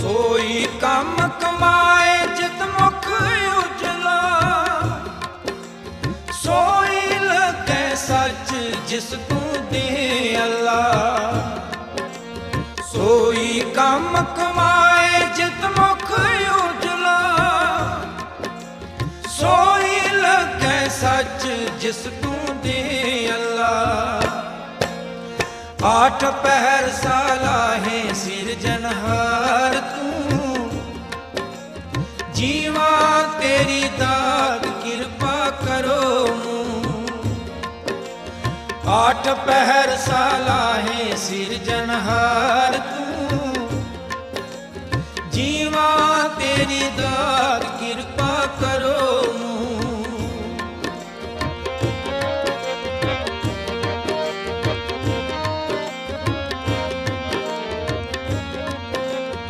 ਸੋਈ ਕੰਮ ਕਮਾਏ, ਜਿਤ ਮੁਖ ਉਜਲਾ। ਸੋਈ ਲਗੇ ਸੱਚ ਜਿਸ ਤੂੰ ਦੇ ਅੱਲਾ। ਸੋਈ ਕੰਮ ਕਮਾਏ, ਜਿਤ ਮੁਖ ਉਜਲਾ। ਸੋਈ ਲਗੇ ਸੱਚ ਜਿਸ ਤੂੰ ਦੇ ਅੱਲਾ। ਆਠ ਪਹਿਰ ਸਾਲਾਹੇ ਸਿਰਜਨਹਾਰ ਜੀਵਾ ਤੇਰੀ ਦਾਤ ਕਿਰਪਾ ਕਰੋ ਮੂੰ ਆਠ ਪਹਿਰ ਸਾਲਾਹੇ ਸਿਰਜਨਹਾਰ ਤੂੰ। ਜੀਵਾ